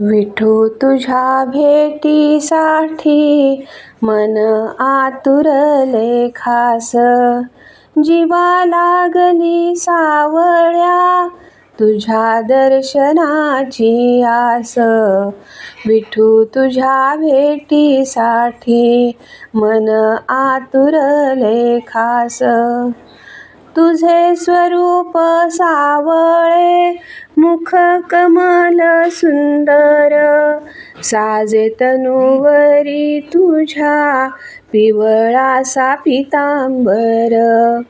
विठू तुझ्या भेटीसाठी मन आतुरले खास. जीवा लागली सावळ्या तुझ्या दर्शनाची आस. विठू तुझ्या भेटीसाठी मन आतुरले खास. तुझे स्वरूप सावळे मुख कमल सुंदर. साजे तनुवरी तुझ्या पिवळासा पितांबर.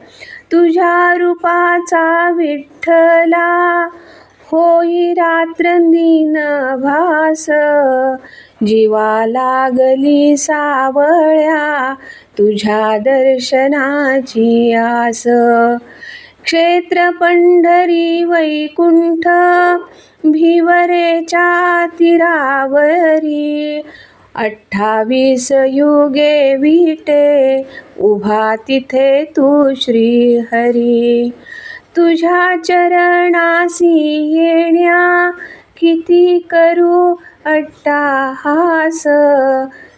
तुझ्या रूपाचा विठ्ठला होई रात्रंदिन भास. जीवा लागली सावळ्या तुझ्या दर्शनाची आस. क्षेत्र पंढरी वैकुंठ भिवरेच्या तिरावरी अठ्ठावीस युगे विटे उभा तिथे तू श्रीहरी. तुझ्या चरणासी येण्या किती करू अट्टाहास.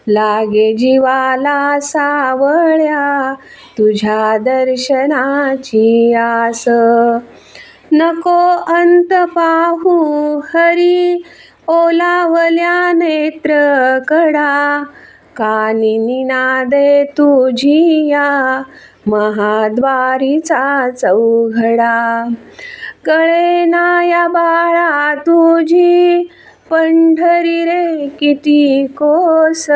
लागे जीवाला सावळ्या तुझ्या दर्शनाची आस. नको अंत पाहू हरी ओलावल्या नेत्र कडा कानी निनादे तुझिया महाद्वारीचा चौघडा. कळे ना या बाळा तुझी पंढरी रे किती कोस.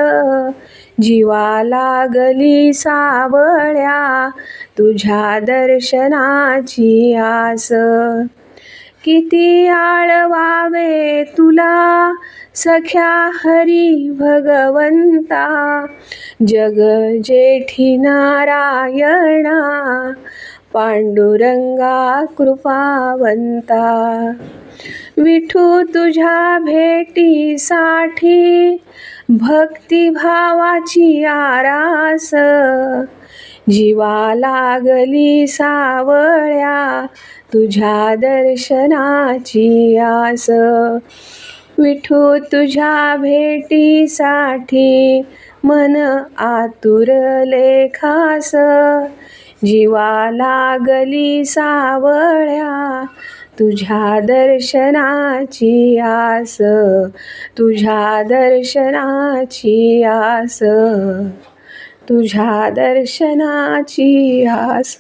जीवा लागली सावळ्या तुझ्या दर्शनाची आस. किती आळवावे तुला सख्या हरी भगवंता. जग जेठी नारायणा पांडुरंगा कृपावंता विठू तुझ्या भेटीसाठी भक्तिभावाची आरास जीवा लागली सावळ्या तुझ्या दर्शनाची आस. विठू तुझ्या भेटीसाठी मन आतुरले खास जीवा लागली सावळ्या तुझ्या दर्शनाची आस तुझ्या दर्शनाची आस तुझ्या दर्शनाची आस.